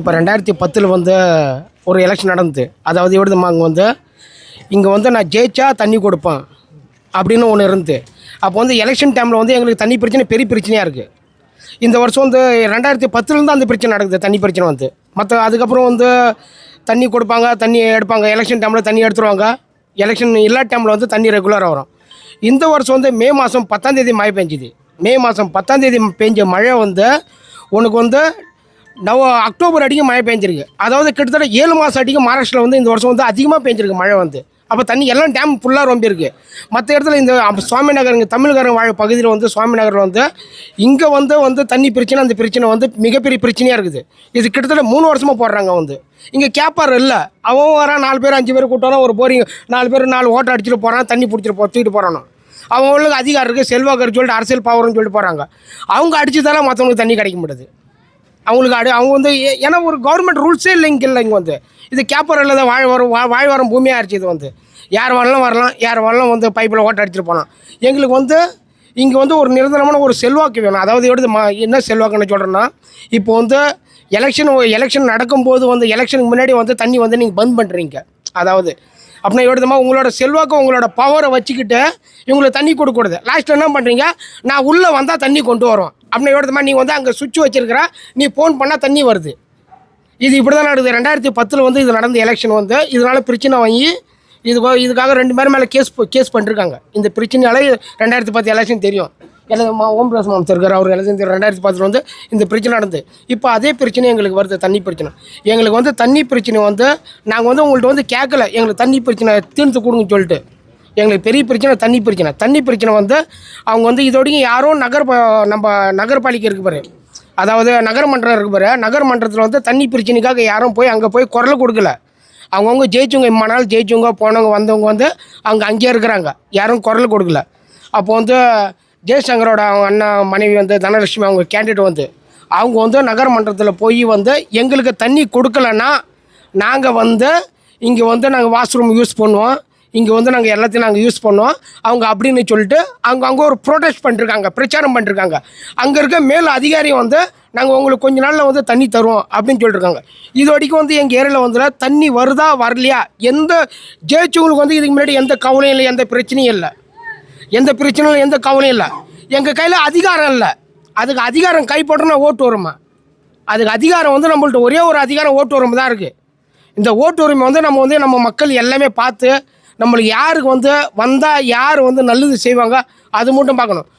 இப்போ ரெண்டாயிரத்தி பத்தில் வந்து ஒரு எலெக்ஷன் நடந்தது. அதாவது எப்படிமா அங்கே வந்து இங்கே வந்து நான் ஜெயிச்சா தண்ணி கொடுப்பேன் அப்படின்னு ஒன்று இருந்தது. அப்போ வந்து எலெக்ஷன் டைமில் வந்து எங்களுக்கு தண்ணி பிரச்சனை பெரிய பிரச்சனையாக இருக்குது இந்த வருஷம் வந்து ரெண்டாயிரத்தி பத்துலேருந்து அந்த பிரச்சனை நடக்குது தண்ணி பிரச்சனை வந்து. மற்ற அதுக்கப்புறம் வந்து தண்ணி கொடுப்பாங்க தண்ணி எடுப்பாங்க எலெக்ஷன் டைமில் தண்ணி எடுத்துருவாங்க. எலெக்ஷன் எல்லா டைமில் வந்து தண்ணி ரெகுலராக வரும். இந்த வருஷம் வந்து மே மாதம் பத்தாந்தேதி மழை பெஞ்சுது. மே மாதம் பத்தாந்தேதி பெஞ்ச மழை வந்து உனக்கு வந்து நவ அக்டோபர் அடிக்கும் மழை பெஞ்சிருக்கு. அதாவது கிட்டத்தட்ட ஏழு மாதம் அடிக்கும் மகாராஷ்டிரில் வந்து இந்த வருஷம் வந்து அதிகமாக பெஞ்சிருக்கு மழை வந்து. அப்போ தண்ணி எல்லாம் டேம் ஃபுல்லாக ரொம்பியிருக்கு. மற்ற இடத்துல இந்த சுவாமி நகர் இங்கே தமிழ்காரங்க வாழ பகுதியில் வந்து சுவாமி நகரில் வந்து இங்கே வந்து வந்து தண்ணி பிரச்சனை அந்த பிரச்சனை வந்து மிகப்பெரிய பிரச்சனையாக இருக்குது. இது கிட்டத்தட்ட மூணு வருஷமாக போடுறாங்க வந்து. இங்கே கேப்பார் இல்லை. அவன் வரான் நாலு பேர் அஞ்சு பேர் கூட்டாலும் ஒரு போரிங் நாலு பேர் நாலு ஓட்டை அடிச்சுட்டு போகிறான் தண்ணி பிடிச்சிட்டு போ தூக்கிட்டு போகிறானோ அவங்களுக்கு அதிகாரம் இருக்குது செல்வாக்கு சொல்லிட்டு அரசியல் பவர்னு சொல்லிட்டு போகிறாங்க அவங்க அடிச்சதால மற்றவங்களுக்கு தண்ணி கிடைக்க மாட்டுது. அவங்களுக்கு அடி அவங்க வந்து ஏ- ஏன்னா ஒரு கவர்மெண்ட் ரூல்ஸே இல்லை இங்கே இல்லை இங்கே வந்து. இது கேப்பர் தான் வாழ் வரும் வா- வாழ் வரும் பூமியாக ஆயிடுச்சு இது வந்து. யார் வரலாம் வரலாம். யார் வரலாம் வந்து பைப்பில் ஓட்ட அடிச்சுட்டு போகலாம் எங்களுக்கு வந்து இங்கே வந்து ஒரு நிரந்தரமான ஒரு செல்வாக்கு வேணும். அதாவது எடுத்து மா என்ன செல்வாக்குன்னு சொல்கிறேன்னா இப்போ வந்து எலெக்ஷன் எலெக்ஷன் நடக்கும்போது வந்து எலெக்ஷனுக்கு முன்னாடி வந்து தண்ணி வந்து நீங்கள் பந்த் பண்ணுறீங்க அதாவது அப்படின்னா எடுத்தமா உங்களோட செல்வாக்கு உங்களோட பவரை வச்சுக்கிட்டு இவங்களுக்கு தண்ணி கொடுக்கூடாது லாஸ்ட்டில் என்ன பண்ணுறீங்க நான் உள்ளே வந்தால் தண்ணி கொண்டு வருவோம். அப்படின்னா எடுத்தமா நீ வந்து அங்கே சுவிட்ச் வச்சிருக்கிற நீ ஃபோன் பண்ணால் தண்ணி வருது. இது இப்படி தான் நடக்குது. ரெண்டாயிரத்தி பத்தில் வந்து இது நடந்த எலெக்ஷன் வந்து இதனால் பிரச்சனை வாங்கி இது இதுக்காக ரெண்டு பேர் மேலே கேஸ் கேஸ் பண்ணிருக்காங்க. இந்த பிரச்சனையால ரெண்டாயிரத்தி பத்து எலெக்ஷன் தெரியும். எனது மா ஓம் பிரகாஷ் மாம் இருக்கார் அவர் எலெக்ஷன் தெரியும். ரெண்டாயிரத்தி பத்தில் வந்து இந்த பிரச்சனை நடந்து இப்போ அதே பிரச்சனை எங்களுக்கு வருது தண்ணி பிரச்சனை. எங்களுக்கு வந்து தண்ணி பிரச்சனை வந்து நாங்கள் வந்து உங்கள்கிட்ட வந்து கேட்கல எங்களுக்கு தண்ணி பிரச்சனை தீர்த்து கொடுங்கன்னு சொல்லிட்டு. எங்களுக்கு பெரிய பிரச்சனை தண்ணி பிரச்சனை. தண்ணி பிரச்சனை வந்து அவங்க வந்து இதோடையும் யாரும் நகர் ப- நம்ம நகர்பாலிக்கை இருக்கு பாரு. அதாவது நகரமன்றம் இருக்கு பாரு. நகரமன்றத்தில் வந்து தண்ணி பிரச்சனைக்காக யாரும் போய் அங்கே போய் குரல் கொடுக்கல. அவங்கவுங்க ஜெயிச்சவங்க இம்மா நாள் ஜெயிச்சவங்க போனவங்க வந்தவங்க வந்து அவங்க அங்கேயே இருக்கிறாங்க. யாரும் குரல் கொடுக்கல. அப்போ வந்து ஜெயசங்கரோட அவங்க அண்ணன் மனைவி வந்து தனலட்சுமி அவங்க கேண்டிடேட் வந்து அவங்க வந்து நகரமன்றத்தில் போய் வந்து எங்களுக்கு தண்ணி கொடுக்கலன்னா நாங்கள் வந்து இங்கே வந்து நாங்கள் வாஷ்ரூம் யூஸ் பண்ணுவோம். இங்கே வந்து நாங்கள் எல்லாத்தையும் நாங்கள் யூஸ் பண்ணுவோம் அவங்க அப்படின்னு சொல்லிட்டு அவங்க அங்கே ஒரு ப்ரொடெஸ்ட் பண்ணிருக்காங்க பிரச்சாரம் பண்ணிருக்காங்க. அங்கே இருக்க மேல் அதிகாரி வந்து நாங்கள் உங்களுக்கு கொஞ்ச நாளில் வந்து தண்ணி தருவோம் அப்படின்னு சொல்லியிருக்காங்க இது வரைக்கும் வந்து எங்கள் ஏரியாவில் வந்து தண்ணி வருதா வரலையா? எந்த ஜெயிச்சவங்களுக்கு வந்து இதுக்கு முன்னாடி எந்த கவலையும் இல்லை எந்த பிரச்சனையும் இல்லை. எந்த பிரச்சனையும் எந்த கவலையும் இல்லை. எங்கள் கையில் அதிகாரம் இல்லை. அதுக்கு அதிகாரம் கைப்பற்றனா ஓட்டு வருமா? அதுக்கு அதிகாரம் வந்து நம்மள்ட்ட ஒரே ஒரு அதிகாரம் ஓட்டு உரிமை தான் இருக்குது இந்த ஓட்டு உரிமை வந்து நம்ம வந்து நம்ம மக்கள் எல்லாமே பார்த்து நம்மளுக்கு யாருக்கு வந்து வந்தால் யார் வந்து நல்லது செய்வாங்க அது மட்டும் பார்க்கணும்.